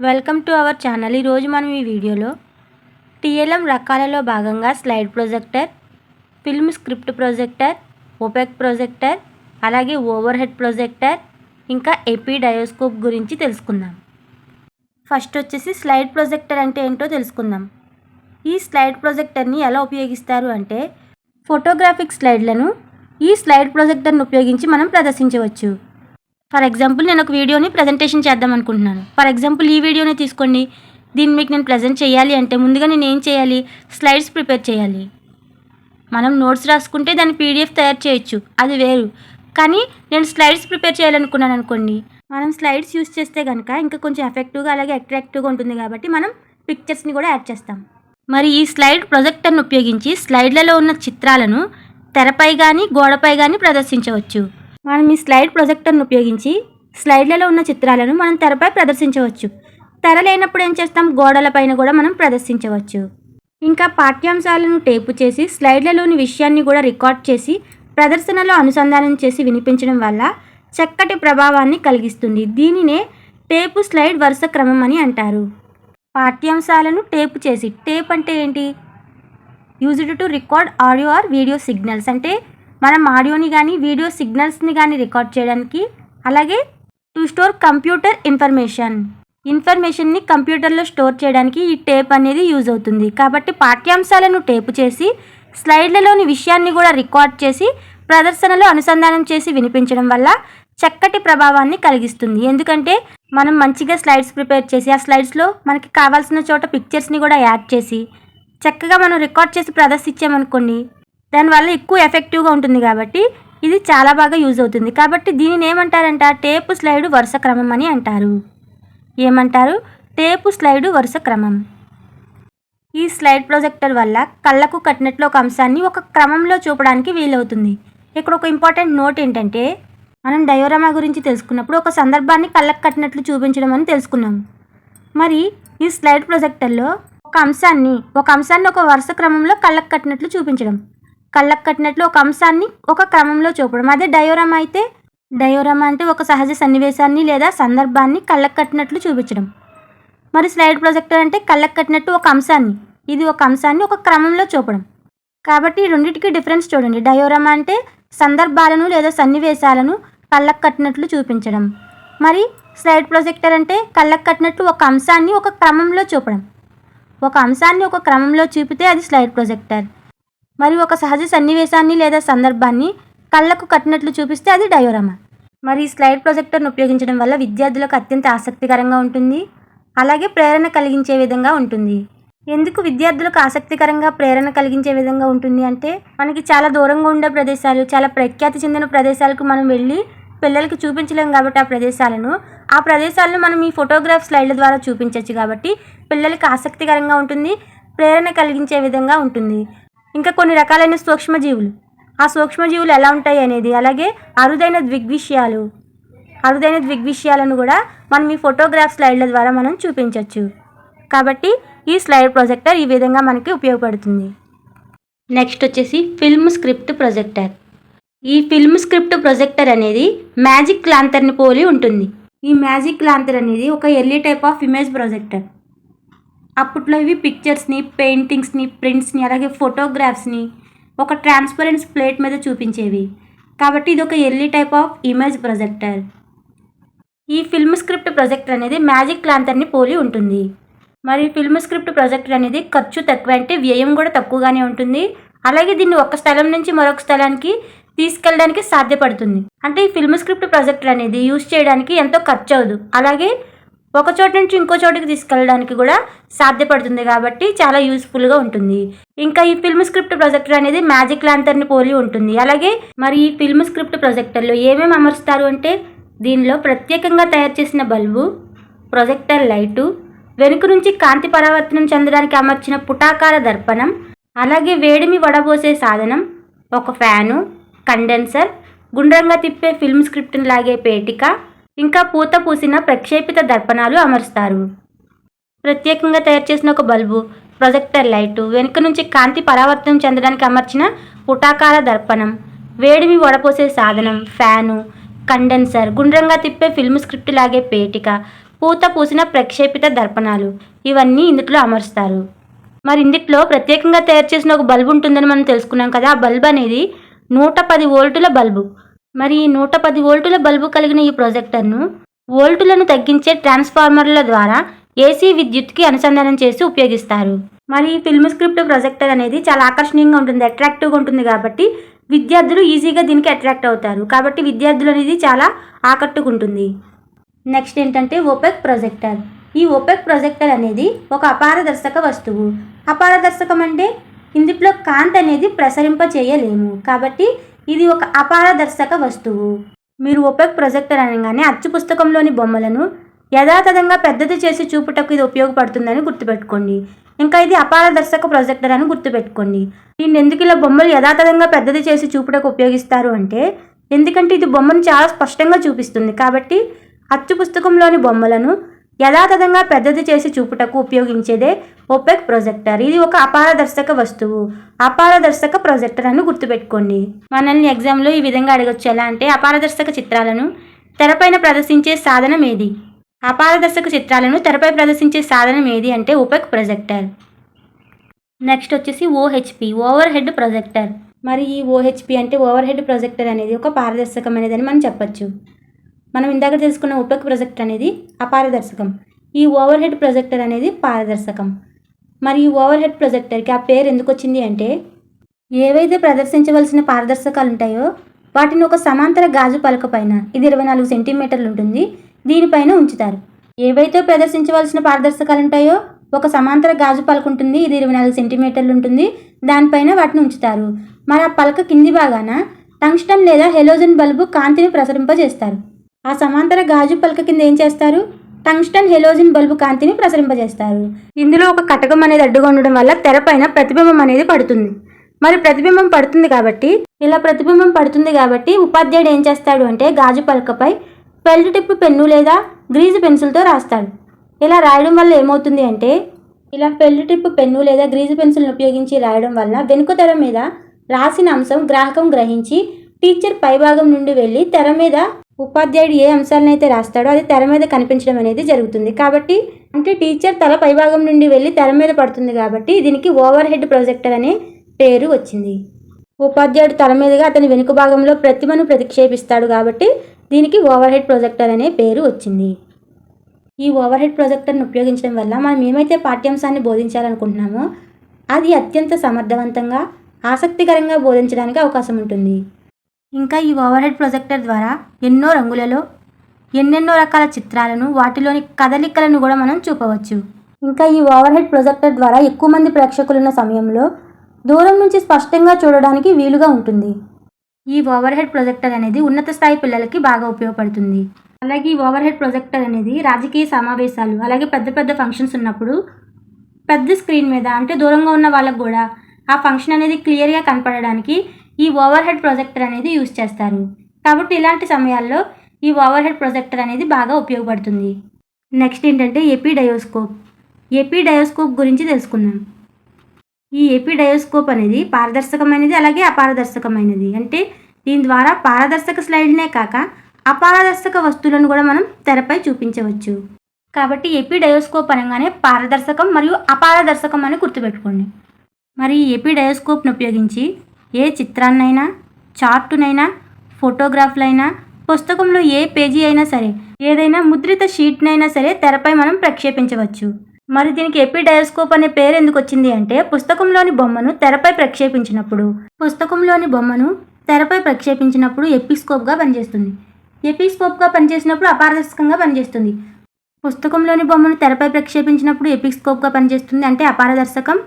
Welcome to our channel. ఈరోజు మనం ఈ వీడియోలో టీఎల్ఎం రకాలలో భాగంగా slide projector film script projector opaque projector అలాగే ఓవర్ హెడ్ ప్రొజెక్టర్ ఇంకా ఎపీ డయోస్కోప్ గురించి తెలుసుకుందాం. ఫస్ట్ వచ్చేసి స్లైడ్ ప్రొజెక్టర్ అంటే ఏంటో తెలుసుకుందాం. ఈ స్లైడ్ ప్రొజెక్టర్ని ఎలా ఉపయోగిస్తారు అంటే ఫోటోగ్రాఫిక్ స్లైడ్లను ఈ స్లైడ్ ప్రొజెక్టర్ని ఉపయోగించి మనం ప్రదర్శించవచ్చు. ఫర్ ఎగ్జాంపుల్ నేను ఒక వీడియోని ప్రజెంటేషన్ చేద్దాం అనుకుంటున్నాను. ఫర్ ఎగ్జాంపుల్ ఈ వీడియోని తీసుకోండి. దీన్ని మీకు నేను ప్రజెంట్ చేయాలి అంటే ముందుగా నేను ఏం చేయాలి? స్లైడ్స్ ప్రిపేర్ చేయాలి. మనం నోట్స్ రాసుకుంటే దాన్ని పీడిఎఫ్ తయారు చేయొచ్చు. అది వేరు. కానీ నేను స్లైడ్స్ ప్రిపేర్ చేయాలనుకున్నాను అనుకోండి. మనం స్లైడ్స్ యూస్ చేస్తే కనుక ఇంకా కొంచెం ఎఫెక్టివ్గా అలాగే అట్రాక్టివ్గా ఉంటుంది కాబట్టి మనం పిక్చర్స్ని కూడా యాడ్ చేస్తాం. మరి ఈ స్లైడ్ ప్రొజెక్టర్ను ఉపయోగించి స్లైడ్లలో ఉన్న చిత్రాలను తెరపై కానీ గోడపై కానీ ప్రదర్శించవచ్చు. మనం ఈ స్లైడ్ ప్రొజెక్టర్ను ఉపయోగించి స్లైడ్లలో ఉన్న చిత్రాలను మనం తెరపై ప్రదర్శించవచ్చు. తెర లేనప్పుడు ఏం చేస్తాం? గోడలపైన కూడా మనం ప్రదర్శించవచ్చు. ఇంకా పాఠ్యాంశాలను టేపు చేసి స్లైడ్లలోని విషయాన్ని కూడా రికార్డ్ చేసి ప్రదర్శనలో అనుసంధానం చేసి వినిపించడం వల్ల చక్కటి ప్రభావాన్ని కలిగిస్తుంది. దీనినే టేపు స్లైడ్ వరుస క్రమం అని అంటారు. పాఠ్యాంశాలను టేపు చేసి టేప్ అంటే ఏంటి? Used to record audio or video signals అంటే మనం ఆడియోని కానీ వీడియో సిగ్నల్స్ని కానీ రికార్డ్ చేయడానికి అలాగే టు స్టోర్ కంప్యూటర్ ఇన్ఫర్మేషన్. ఇన్ఫర్మేషన్ని కంప్యూటర్లో స్టోర్ చేయడానికి ఈ టేప్ అనేది యూజ్ అవుతుంది. కాబట్టి పాఠ్యాంశాలను టేపు చేసి స్లైడ్లలోని విషయాన్ని కూడా రికార్డ్ చేసి ప్రదర్శనలో అనుసంధానం చేసి వినిపించడం వల్ల చక్కటి ప్రభావాన్ని కలిగిస్తుంది. ఎందుకంటే మనం మంచిగా స్లైడ్స్ ప్రిపేర్ చేసి ఆ స్లైడ్స్లో మనకి కావాల్సిన చోట పిక్చర్స్ని కూడా యాడ్ చేసి చక్కగా మనం రికార్డ్ చేసి ప్రదర్శించామనుకోండి దానివల్ల ఎక్కువ ఎఫెక్టివ్గా ఉంటుంది కాబట్టి ఇది చాలా బాగా యూజ్ అవుతుంది. కాబట్టి దీనిని ఏమంటారంట? టేపు స్లైడ్ వరుస క్రమం అని అంటారు. ఏమంటారు? టేపు స్లైడు వరుస క్రమం. ఈ స్లైడ్ ప్రొజెక్టర్ వల్ల కళ్ళకు కట్టినట్లు ఒక అంశాన్ని ఒక క్రమంలో చూపడానికి వీలవుతుంది. ఇక్కడ ఒక ఇంపార్టెంట్ నోట్ ఏంటంటే మనం డయోరామా గురించి తెలుసుకున్నప్పుడు ఒక సందర్భాన్ని కళ్ళకు కట్టినట్లు చూపించడం అని తెలుసుకున్నాం. మరి ఈ స్లైడ్ ప్రొజెక్టర్లో ఒక అంశాన్ని ఒక అంశాన్ని ఒక వరుస క్రమంలో కళ్ళకు కట్టినట్లు చూపించడం. కళ్ళకు కట్టినట్లు ఒక అంశాన్ని ఒక క్రమంలో చూపడం. అదే డయోరమా అయితే డయోరమా అంటే ఒక సహజ సన్నివేశాన్ని లేదా సందర్భాన్ని కళ్ళకు కట్టినట్లు చూపించడం. మరి స్లైడ్ ప్రొజెక్టర్ అంటే కళ్ళకు కట్టినట్టు ఒక అంశాన్ని ఇది ఒక అంశాన్ని ఒక క్రమంలో చూపడం. కాబట్టి ఈ రెండింటికి డిఫరెన్స్ చూడండి. డయోరమా అంటే సందర్భాలను లేదా సన్నివేశాలను కళ్ళకు కట్టినట్లు చూపించడం. మరి స్లైడ్ ప్రొజెక్టర్ అంటే కళ్ళకు కట్టినట్లు ఒక అంశాన్ని ఒక క్రమంలో చూపడం. ఒక అంశాన్ని ఒక క్రమంలో చూపితే అది స్లైడ్ ప్రొజెక్టర్. మరి ఒక సహజ సన్నివేశాన్ని లేదా సందర్భాన్ని కళ్ళకు కట్టినట్లు చూపిస్తే అది డయోరామా? మరి ఈ స్లైడ్ ప్రొజెక్టర్ను ఉపయోగించడం వల్ల విద్యార్థులకు అత్యంత ఆసక్తికరంగా ఉంటుంది. అలాగే ప్రేరణ కలిగించే విధంగా ఉంటుంది. ఎందుకు విద్యార్థులకు ఆసక్తికరంగా ప్రేరణ కలిగించే విధంగా ఉంటుంది అంటే మనకి చాలా దూరంగా ఉండే ప్రదేశాలు చాలా ప్రఖ్యాతి చెందిన ప్రదేశాలకు మనం వెళ్ళి పిల్లలకి చూపించలేం కాబట్టి ఆ ప్రదేశాలను ఆ ప్రదేశాలను మనం ఈ ఫోటోగ్రాఫ్ స్లైడ్ల ద్వారా చూపించవచ్చు కాబట్టి పిల్లలకి ఆసక్తికరంగా ఉంటుంది ప్రేరణ కలిగించే విధంగా ఉంటుంది. ఇంకా కొన్ని రకాలైన సూక్ష్మజీవులు. ఆ సూక్ష్మజీవులు ఎలా ఉంటాయి అనేది అలాగే అరుదైన దృగ్విషయాలు అరుదైన దృగ్విషయాలను కూడా మనం ఈ ఫోటోగ్రాఫ్ స్లైడ్ల ద్వారా మనం చూపించవచ్చు కాబట్టి ఈ స్లైడ్ ప్రొజెక్టర్ ఈ విధంగా మనకి ఉపయోగపడుతుంది. నెక్స్ట్ వచ్చేసి ఫిల్మ్ స్క్రిప్ట్ ప్రొజెక్టర్. ఈ ఫిల్మ్ స్క్రిప్ట్ ప్రొజెక్టర్ అనేది మ్యాజిక్ లాంతర్ని పోలి ఉంటుంది. ఈ మ్యాజిక్ లాంతర్ అనేది ఒక early type of image projector. అప్పట్లో ఇవి పిక్చర్స్ని పెయింటింగ్స్ని ప్రింట్స్ని అలాగే ఫోటోగ్రాఫ్స్ని ఒక ట్రాన్స్పరెన్స్ ప్లేట్ మీద చూపించేవి. కాబట్టి ఇది ఒక early type of image projector. ఈ ఫిల్మ్ స్క్రిప్ట్ ప్రొజెక్టర్ అనేది మ్యాజిక్ లాంతర్ని పోలి ఉంటుంది. మరి ఫిల్మ్ స్క్రిప్ట్ ప్రొజెక్టర్ అనేది ఖర్చు తక్కువ అంటే వ్యయం కూడా తక్కువగానే ఉంటుంది. అలాగే దీన్ని ఒక స్థలం నుంచి మరొక స్థలానికి తీసుకెళ్ళడానికి సాధ్యపడుతుంది. అంటే ఈ ఫిల్మ్ స్క్రిప్ట్ ప్రొజెక్టర్ అనేది యూస్ చేయడానికి ఎంతో ఖర్చు అవ్వదు. అలాగే ఒక చోట నుంచి ఇంకో చోటుకి తీసుకెళ్ళడానికి కూడా సాధ్యపడుతుంది కాబట్టి చాలా యూస్ఫుల్గా ఉంటుంది. ఇంకా ఈ ఫిల్మ్ స్క్రిప్ట్ ప్రొజెక్టర్ అనేది మ్యాజిక్ లాంతర్ని పోలి ఉంటుంది. అలాగే మరి ఈ ఫిల్మ్ స్క్రిప్ట్ ప్రొజెక్టర్లో ఏమేమి అమరుస్తారు అంటే దీనిలో ప్రత్యేకంగా తయారు చేసిన బల్బు ప్రొజెక్టర్ లైటు వెనుక నుంచి కాంతి పరావర్తనం చెందడానికి అమర్చిన పుటాకార దర్పణం అలాగే వేడిమి వడబోసే సాధనం ఒక ఫ్యాను కండెన్సర్ గుండ్రంగా తిప్పే ఫిల్మ్ స్క్రిప్ట్ని లాగే పేటిక ఇంకా పూత పూసిన ప్రక్షేపిత దర్పణాలు అమరుస్తారు. ప్రత్యేకంగా తయారు చేసిన ఒక బల్బు ప్రొజెక్టర్ లైటు వెనుక నుంచి కాంతి పరావర్తనం చెందడానికి అమర్చిన పుటాకార దర్పణం వేడిమి వడపోసే సాధనం ఫ్యాను కండెన్సర్ గుండ్రంగా తిప్పే ఫిల్మ్ స్క్రిప్ట్ లాగే పేటిక పూత పూసిన ప్రక్షేపిత దర్పణాలు ఇవన్నీ ఇందుట్లో అమరుస్తారు. మరి ఇందుట్లో ప్రత్యేకంగా తయారు చేసిన ఒక బల్బు ఉంటుందని మనం తెలుసుకున్నాం కదా ఆ బల్బ్ అనేది నూట పది వోల్టుల బల్బు. మరి ఈ నూట పది వోల్టుల బల్బు కలిగిన ఈ ప్రొజెక్టర్ను వోల్టులను తగ్గించే ట్రాన్స్ఫార్మర్ల ద్వారా ఏసీ విద్యుత్కి అనుసంధానం చేసి ఉపయోగిస్తారు. మరి ఈ ఫిల్మ్ స్క్రిప్ట్ ప్రొజెక్టర్ అనేది చాలా ఆకర్షణీయంగా ఉంటుంది అట్రాక్టివ్గా ఉంటుంది కాబట్టి విద్యార్థులు ఈజీగా దీనికి అట్రాక్ట్ అవుతారు. కాబట్టి విద్యార్థులు అనేది చాలా ఆకట్టుకుంటుంది నెక్స్ట్ ఏంటంటే ఓపెక్ ప్రొజెక్టర్. ఈ ఓపెక్ ప్రొజెక్టర్ అనేది ఒక అపారదర్శక వస్తువు. అపారదర్శకం అంటే ఇందులో కాంతి అనేది ప్రసరింప చేయలేము కాబట్టి ఇది ఒక అపారదర్శక వస్తువు. మీరు ఒపెక్ ప్రొజెక్టర్ అనగానే అచ్చు పుస్తకంలోని బొమ్మలను యథాతథంగా పెద్దది చేసి చూపుటకు ఇది ఉపయోగపడుతుందని గుర్తుపెట్టుకోండి. ఇంకా ఇది అపారదర్శక ప్రొజెక్టర్ అని గుర్తుపెట్టుకోండి. దీన్ని ఎందుకు ఇలా బొమ్మలు యథాతథంగా పెద్దది చేసి చూపుటకు ఉపయోగిస్తారు అంటే ఎందుకంటే ఇది బొమ్మను చాలా స్పష్టంగా చూపిస్తుంది. కాబట్టి అచ్చు పుస్తకంలోని బొమ్మలను యథాతథంగా పెద్దది చేసి చూపుటకు ఉపయోగించేదే ఒపెక్ ప్రొజెక్టర్. ఇది ఒక అపారదర్శక వస్తువు. అపారదర్శక ప్రొజెక్టర్ అని గుర్తుపెట్టుకోండి. మనల్ని ఎగ్జామ్లో ఈ విధంగా అడగొచ్చు. ఎలా అంటే అపారదర్శక చిత్రాలను తెరపైన ప్రదర్శించే సాధనం ఏది? అపారదర్శక చిత్రాలను తెరపై ప్రదర్శించే సాధనం ఏది అంటే ఒపెక్ ప్రొజెక్టర్. నెక్స్ట్ వచ్చేసి ఓహెచ్పి ఓవర్ హెడ్ ప్రొజెక్టర్. మరి ఈ ఓహెచ్పి అంటే ఓవర్ హెడ్ ప్రొజెక్టర్ అనేది ఒక పారదర్శకమైనదని మనం చెప్పొచ్చు. మనం ఇందాక తెలుసుకున్న ఉపక్ ప్రొజెక్టర్ అనేది అపారదర్శకం. ఈ ఓవర్ హెడ్ ప్రొజెక్టర్ అనేది పారదర్శకం. మరి ఈ ఓవర్ హెడ్ ప్రొజెక్టర్కి ఆ పేరు ఎందుకు వచ్చింది అంటే ఏవైతే ప్రదర్శించవలసిన పారదర్శకాలు ఉంటాయో వాటిని ఒక సమాంతర గాజు పలక పైన ఇది ఇరవై నాలుగు సెంటీమీటర్లు ఉంటుంది దీనిపైన ఉంచుతారు. ఏవైతే ప్రదర్శించవలసిన పారదర్శకాలు ఉంటాయో ఒక సమాంతర గాజు పలక ఉంటుంది ఇది ఇరవై నాలుగు సెంటీమీటర్లు ఉంటుంది దానిపైన వాటిని ఉంచుతారు. మరి ఆ పలక కింది భాగాన టంగ్స్టన్ లేదా హెలోజన్ బల్బు కాంతిని ప్రసరింపజేస్తారు. ఆ సమాంతర గాజు పలక కింద ఏం చేస్తారు? టంగ్స్టన్ హెలోజిన్ బల్బు కాంతిని ప్రసరింపజేస్తారు. ఇందులో ఒక కటకం అనేది అడ్డుగా ఉండడం వల్ల తెరపైన ప్రతిబింబం అనేది పడుతుంది. మరి ప్రతిబింబం పడుతుంది కాబట్టి ఇలా ప్రతిబింబం పడుతుంది కాబట్టి ఉపాధ్యాయుడు ఏం చేస్తాడు అంటే గాజు పలకపై పెల్ట్ టిప్పు పెన్ను లేదా గ్రీజు పెన్సిల్తో రాస్తాడు. ఇలా రాయడం వల్ల ఏమవుతుంది అంటే ఇలా పెళ్ళి టిప్పు పెన్ను లేదా గ్రీజు పెన్సిల్ని ఉపయోగించి రాయడం వల్ల వెనుక తెర మీద రాసిన అంశం గ్రాహకం గ్రహించి టీచర్ పైభాగం నుండి వెళ్ళి తెర మీద ఉపాధ్యాయుడు ఏ అంశాలను అయితే రాస్తాడో అది తెర మీద కనిపించడం అనేది జరుగుతుంది. కాబట్టి అంటే టీచర్ తల పైభాగం నుండి వెళ్ళి తెర మీద పడుతుంది కాబట్టి దీనికి ఓవర్ హెడ్ ప్రొజెక్టర్ అనే పేరు వచ్చింది. ఉపాధ్యాయుడు తల మీదుగా అతని వెనుక భాగంలో ప్రతిమను ప్రతిక్షేపిస్తాడు కాబట్టి దీనికి ఓవర్ హెడ్ ప్రొజెక్టర్ అనే పేరు వచ్చింది. ఈ ఓవర్ హెడ్ ప్రొజెక్టర్ను ఉపయోగించడం వల్ల మనం ఏమైతే పాఠ్యాంశాన్ని బోధించాలనుకుంటున్నామో అది అత్యంత సమర్థవంతంగా ఆసక్తికరంగా బోధించడానికి అవకాశం ఉంటుంది. ఇంకా ఈ ఓవర్ హెడ్ ప్రొజెక్టర్ ద్వారా ఎన్నో రంగులలో ఎన్నెన్నో రకాల చిత్రాలను వాటిలోని కదలికలను కూడా మనం చూపవచ్చు. ఇంకా ఈ ఓవర్ హెడ్ ప్రొజెక్టర్ ద్వారా ఎక్కువ మంది ప్రేక్షకులున్న సమయంలో దూరం నుంచి స్పష్టంగా చూడడానికి వీలుగా ఉంటుంది. ఈ ఓవర్ హెడ్ ప్రొజెక్టర్ అనేది ఉన్నత స్థాయి పిల్లలకి బాగా ఉపయోగపడుతుంది. అలాగే ఈ ఓవర్ హెడ్ ప్రొజెక్టర్ అనేది రాజకీయ సమావేశాలు అలాగే పెద్ద పెద్ద ఫంక్షన్స్ ఉన్నప్పుడు పెద్ద స్క్రీన్ మీద అంటే దూరంగా ఉన్న వాళ్ళకు కూడా ఆ ఫంక్షన్ అనేది క్లియర్గా కనపడడానికి ఈ ఓవర్ హెడ్ ప్రొజెక్టర్ అనేది యూస్ చేస్తారు. కాబట్టి ఇలాంటి సమయాల్లో ఈ ఓవర్ హెడ్ ప్రొజెక్టర్ అనేది బాగా ఉపయోగపడుతుంది. నెక్స్ట్ ఏంటంటే ఎపీ డయోస్కోప్. ఎపీ డయోస్కోప్ గురించి తెలుసుకుందాం. ఈ ఎపీ డయోస్కోప్ అనేది పారదర్శకమైనది అలాగే అపారదర్శకమైనది. అంటే దీని ద్వారా పారదర్శక స్లైడ్నే కాక అపారదర్శక వస్తువులను కూడా మనం తెరపై చూపించవచ్చు. కాబట్టి ఎపీ డయోస్కోప్ అనగానే పారదర్శకం మరియు అపారదర్శకం అని గుర్తుపెట్టుకోండి. మరి ఈ ఎపీ డయోస్కోప్ను ఉపయోగించి ఏ చిత్రాన్నైనా చార్టునైనా ఫోటోగ్రాఫ్లైనా పుస్తకంలో ఏ పేజీ అయినా సరే ఏదైనా ముద్రిత షీట్నైనా సరే తెరపై మనం ప్రక్షేపించవచ్చు. మరి దీనికి ఎపిడయోస్కోప్ అనే పేరు ఎందుకు వచ్చింది అంటే పుస్తకంలోని బొమ్మను తెరపై ప్రక్షేపించినప్పుడు. పుస్తకంలోని బొమ్మను తెరపై ప్రక్షేపించినప్పుడు ఎపిస్కోప్గా పనిచేస్తుంది. ఎపిస్కోప్గా పనిచేసినప్పుడు అపారదర్శకంగా పనిచేస్తుంది. పుస్తకంలోని బొమ్మను తెరపై ప్రక్షేపించినప్పుడు ఎపిస్కోప్గా పనిచేస్తుంది అంటే అపారదర్శకం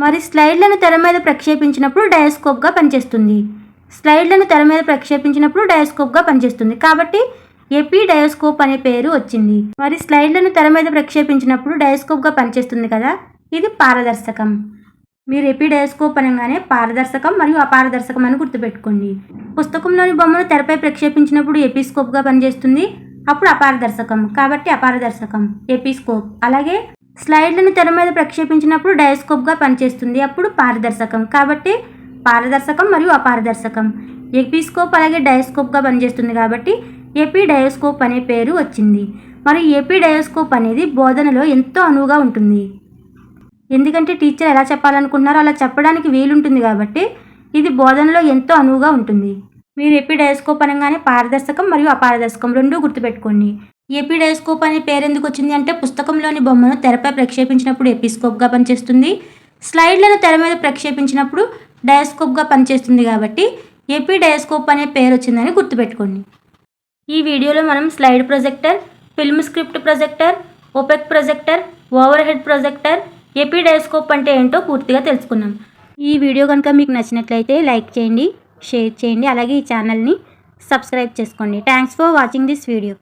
మరి స్లైడ్లను తెర మీద ప్రక్షేపించినప్పుడు డయోస్కోప్గా పనిచేస్తుంది. స్లైడ్లను తెర మీద ప్రక్షేపించినప్పుడు డయోస్కోప్గా పనిచేస్తుంది. కాబట్టి ఎపీ డయోస్కోప్ అనే పేరు వచ్చింది. మరి స్లైడ్లను తెర మీద ప్రక్షేపించినప్పుడు డయోస్కోప్గా పనిచేస్తుంది కదా? ఇది పారదర్శకం. మీరు ఎపీ డయాస్కోప్ అనగానే పారదర్శకం మరియు అపారదర్శకం అని గుర్తుపెట్టుకోండి. పుస్తకంలోని బొమ్మను తెరపై ప్రక్షేపించినప్పుడు ఎపిస్కోప్గా పనిచేస్తుంది. అప్పుడు అపారదర్శకం. కాబట్టి అపారదర్శకం. ఎపిస్కోప్. అలాగే స్లైడ్లను తెర మీద ప్రక్షేపించినప్పుడు డయోస్కోప్గా పనిచేస్తుంది. అప్పుడు పారదర్శకం. కాబట్టి పారదర్శకం మరియు అపారదర్శకం. ఎపిస్కోప్ అలాగే డయోస్కోప్గా పనిచేస్తుంది కాబట్టి ఏపీ డయోస్కోప్ అనే పేరు వచ్చింది. మరి ఏపీ డయోస్కోప్ అనేది బోధనలో ఎంతో అనువుగా ఉంటుంది. ఎందుకంటే టీచర్ ఎలా చెప్పాలనుకుంటున్నారో అలా చెప్పడానికి వీలుంటుంది కాబట్టి ఇది బోధనలో ఎంతో అనువుగా ఉంటుంది. మీరు ఏపీ డయోస్కోప్ అనగానే పారదర్శకం మరియు అపారదర్శకం రెండూ గుర్తుపెట్టుకోండి. ఎపిడైస్కోప్ అనే పేరు ఎందుకు వచ్చింది అంటే పుస్తకంలోని బొమ్మను తెరపై ప్రక్షేపించినప్పుడు ఎపిస్కోప్గా పనిచేస్తుంది. స్లైడ్లను తెర మీద ప్రక్షేపించినప్పుడు డయాస్కోప్గా పనిచేస్తుంది కాబట్టి ఏపీ డయాస్కోప్ అనే పేరు వచ్చిందని గుర్తుపెట్టుకోండి. ఈ వీడియోలో మనం slide projector film script projector opaque projector over head projector epidiascope అంటే ఏంటో పూర్తిగా తెలుసుకున్నాం. ఈ వీడియో కనుక మీకు నచ్చినట్లయితే లైక్ చేయండి షేర్ చేయండి అలాగే ఈ ఛానల్ని సబ్స్క్రైబ్ చేసుకోండి. Thanks for watching this video.